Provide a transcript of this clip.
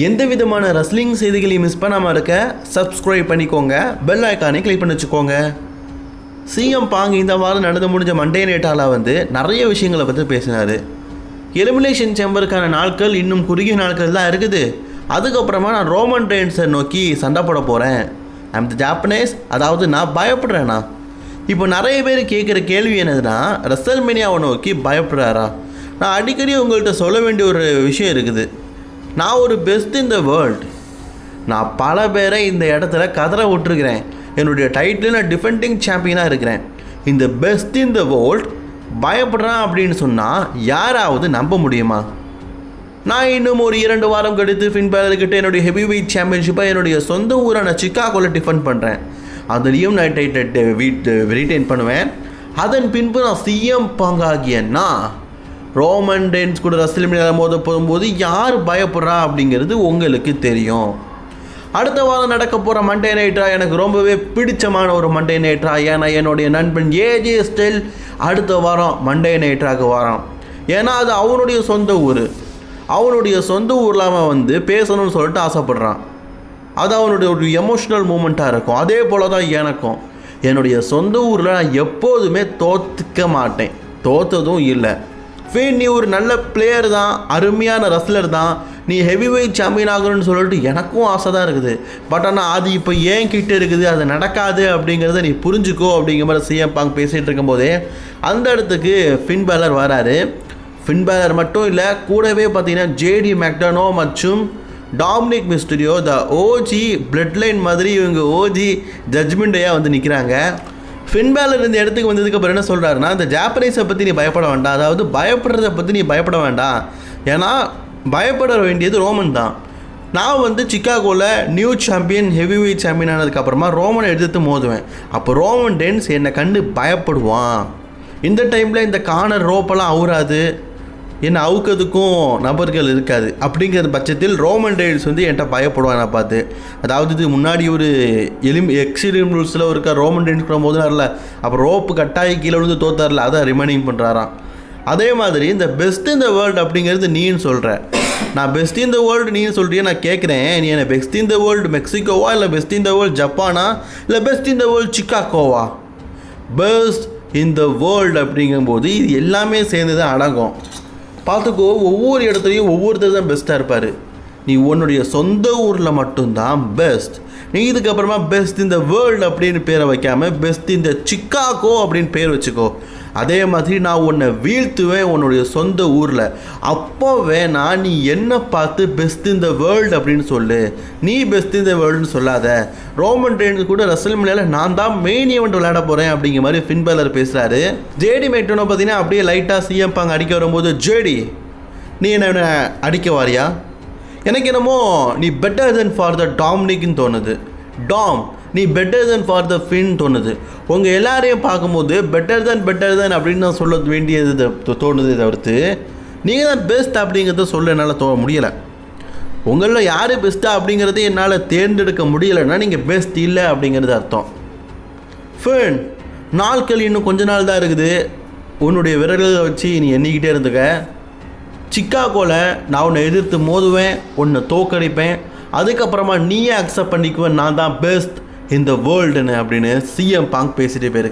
எந்த விதமான ரஸ்லிங் செய்திகளையும் மிஸ் பண்ணாமல் இருக்க சப்ஸ்கிரைப் பண்ணிக்கோங்க. பெல் ஐக்கானே கிளிக் பண்ணி வச்சுக்கோங்க. சிஎம் பாங் இந்த வாரம் நடந்து முடிஞ்ச மண்டே நேட்டாவில் வந்து நிறைய விஷயங்களை பற்றி பேசினார். எலிமினேஷன் சேம்பருக்கான நாட்கள் இன்னும் குறுகிய நாட்கள் தான் இருக்குது. அதுக்கப்புறமா நான் ரோமன் ரெயின்ஸை நோக்கி சண்டை போட போகிறேன் ஐம் த ஜாப்பனீஸ் அதாவது நான் பயப்படுறேண்ணா இப்போ நிறைய பேர் கேட்குற கேள்வி என்னதுன்னா ரசல்மேனியாவை நோக்கி பயப்படுறாரா? நான் அடிக்கடி உங்கள்கிட்ட சொல்ல வேண்டிய ஒரு விஷயம் இருக்குது. நான் ஒரு பெஸ்ட் இன் த வேர்ல்ட் நான் பல பேரை இந்த இடத்துல கதற விட்டுருக்கிறேன். என்னுடைய டைட்டில் நான் டிஃபெண்டிங் சாம்பியனாக இருக்கிறேன். இந்த பெஸ்ட் இன் த வேர்ல்ட் பயப்படுறான் அப்படின்னு சொன்னால் யாராவது நம்ப முடியுமா? நான் இன்னும் ஒரு இரண்டு வாரம் கழித்து ஃபின்பேலர்கிட்ட என்னுடைய ஹெவி வெயிட் சாம்பியன்ஷிப்பை என்னுடைய சொந்த ஊரான சிக்காகோவில் டிஃபெண்ட் பண்ணுறேன் அதுலேயும் நான் டைட் வீட் ரீட்டைன் பண்ணுவேன் அதன் பின்பு நான் சிஎம் பங்காகிய நான் ரோமன் டென்ஸ் கூட ரசிலிமில் மோத போகும்போது யார் பயப்படுறா அப்படிங்கிறது உங்களுக்கு தெரியும். அடுத்த வாரம் நடக்க போகிற மண்டே நைட்ரா எனக்கு ரொம்பவே பிடிச்சமான ஒரு மண்டே நைட்ரா ஏன்னா என்னுடைய நண்பன் ஏஜே ஸ்டைல் அடுத்த வாரம் மண்டே நைட்ராக்கு வரான். ஏன்னா அது அவனுடைய சொந்த ஊர். அவனுடைய சொந்த ஊரில் அவன் வந்து பேசணும்னு சொல்லிட்டு ஆசைப்பட்றான். அது அவனுடைய ஒரு எமோஷ்னல் மூமெண்ட்டாக இருக்கும். அதே போல் தான் எனக்கும். என்னுடைய சொந்த ஊரில் நான் எப்போதுமே தோற்றுக்க மாட்டேன். தோற்றதும் இல்லை. ஃபேன் நீ ஒரு நல்ல பிளேயர் தான் அருமையான ரஸ்லர் தான். நீ ஹெவி வெயிட் சாம்பியன் ஆகணும்னு சொல்லிட்டு எனக்கும் ஆசை தான் இருக்குது. பட் ஆனால் அது இப்போ ஏன் கிட்ட இருக்குது அது நடக்காது அப்படிங்கிறத நீ புரிஞ்சுக்கோ அப்படிங்கிற மாதிரி சிஎம் பாங் பேசிகிட்டு இருக்கும்போதே அந்த இடத்துக்கு ஃபின் பேலர் வராரு. ஃபின் பேலர் மட்டும் இல்லை கூடவே பார்த்தீங்கன்னா ஜேடி மெக்டனோ மற்றும் Dominik Mysterio the OG bloodline மாதிரி இவங்க ஓஜி ஜட்ஜ்மெண்டையாக வந்து நிற்கிறாங்க ஃபின்பேலர் இந்த இடத்துக்கு வந்ததுக்கு அப்புறம் என்ன சொல்கிறாருன்னா இந்த ஜாப்பனீஸை பற்றி நீ பயப்பட வேண்டாம். அதாவது பயப்படுறத பற்றி நீ பயப்பட வேண்டாம். ஏன்னா பயப்பட வேண்டியது ரோமன் தான். நான் வந்து சிக்காகோவில் new champion heavyweight champion ஆனதுக்கப்புறமா ரோமனை எதிர்த்து மோதுவேன். அப்போ ரோமன் டென்ஸ் என்னை கண்டு பயப்படுவான். இந்த டைமில் இந்த கார்னர் ரோப்பெல்லாம் அவுறாது. ஏன்னா அவுக்கதுக்கும் நபர்கள் இருக்காது. அப்படிங்கிற பட்சத்தில் ரோமன் டெயில்ஸ் வந்து என்கிட்ட பயப்படுவான் நான் பார்த்து. அதாவது இது முன்னாடி ஒரு எலிம் எக்ஸிலிம் ரூல்ஸில் இருக்க ரோமன் போது வரல அப்போ ரோப்பு கட்டாயி கீழே விழுந்து தோத்தார்ல அதை ரிமைனிங் பண்ணுறாராம் அதே மாதிரி இந்த பெஸ்ட் இந்த வேர்ல்டு அப்படிங்கிறது நீன்னு சொல்கிற நான் பெஸ்ட் இந்த வேர்ல்டு நீன்னு சொல்கிறியே நான் கேட்குறேன் நீ என்ன பெஸ்ட் இந்த வேர்ல்டு மெக்சிகோவா? இல்லை பெஸ்ட் இந்த வேர்ல்டு ஜப்பானா? இல்லை பெஸ்ட் இந்த வேர்ல்டு சிக்காகோவா? பெஸ்ட் இந்த வேர்ல்டு அப்படிங்கும்போது இது எல்லாமே சேர்ந்து தான் அடங்கும். பார்த்துக்கோ ஒவ்வொரு இடத்துலையும் ஒவ்வொருத்தர் தான் பெஸ்ட்டாக இருப்பார். நீ உன்னுடைய சொந்த ஊரில் மட்டும்தான் பெஸ்ட் நீ இதுக்கப்புறமா பெஸ்ட் இந்த வேர்ல்டு அப்படின்னு பேரை வைக்காமல் பெஸ்ட் இந்த சிக்காகோ அப்படின்னு பேர் வச்சுக்கோ. அதே மாதிரி நான் உன்னை வீழ்த்துவேன் உன்னுடைய சொந்த ஊரில். அப்போ வேணா நீ என்ன பார்த்து பெஸ்ட் இந்த வேர்ல்டு அப்படின்னு சொல்லு. நீ பெஸ்ட் இந்த வேர்ல்டுன்னு சொல்லாத. ரோமன் ரெயின்ஸ் கூட ரசல் மில்லில் நான் தான் மெயின் ஈவெண்ட் விளையாட போகிறேன் அப்படிங்கிற மாதிரி ஃபின்பேலர் பேசுகிறாரு ஜேடி மேட்டனோ பார்த்தீங்கன்னா அப்படியே லைட்டாக சிஎம் பாங்க அடிக்க வரும்போது ஜேடி நீ என்ன என்ன அடிக்க வாரியா? எனக்கு என்னமோ நீ பெட்டர் தென் ஃபார் த டாம்னிக்னு தோணுது. டாம் நீ better than for the Finn தோணுது. உங்கள் எல்லாரையும் பார்க்கும்போது பெட்டர் தென் பெட்டர் தென் அப்படின்னு நான் சொல்ல வேண்டியது த- தோணுதே தவிர்த்து நீங்கள் தான் பெஸ்ட் அப்படிங்கிறத சொல்ல என்னால் தோ முடியலை. உங்களில் யார் பெஸ்ட்டாக அப்படிங்கிறத என்னால் தேர்ந்தெடுக்க முடியலைன்னா நீங்கள் பெஸ்ட் இல்லை அப்படிங்கிறது அர்த்தம். ஃபேன் நாட்கள் இன்னும் கொஞ்ச நாள் தான் இருக்குது. உன்னுடைய விரல்களை வச்சு நீ எண்ணிக்கிட்டே இருந்துக்க. சிக்காகோவில் நான் உன்னை எதிர்த்து மோதுவேன் உன்னை தோக்கடிப்பேன் அதுக்கப்புறமா நீயே அக்செப்ட் பண்ணிக்குவேன் நான் தான் பெஸ்ட் இந்த வேர்ல்டுன்னு அப்படின்னு சிஎம் பாங்க் பேசிட்டே போயிருக்கு.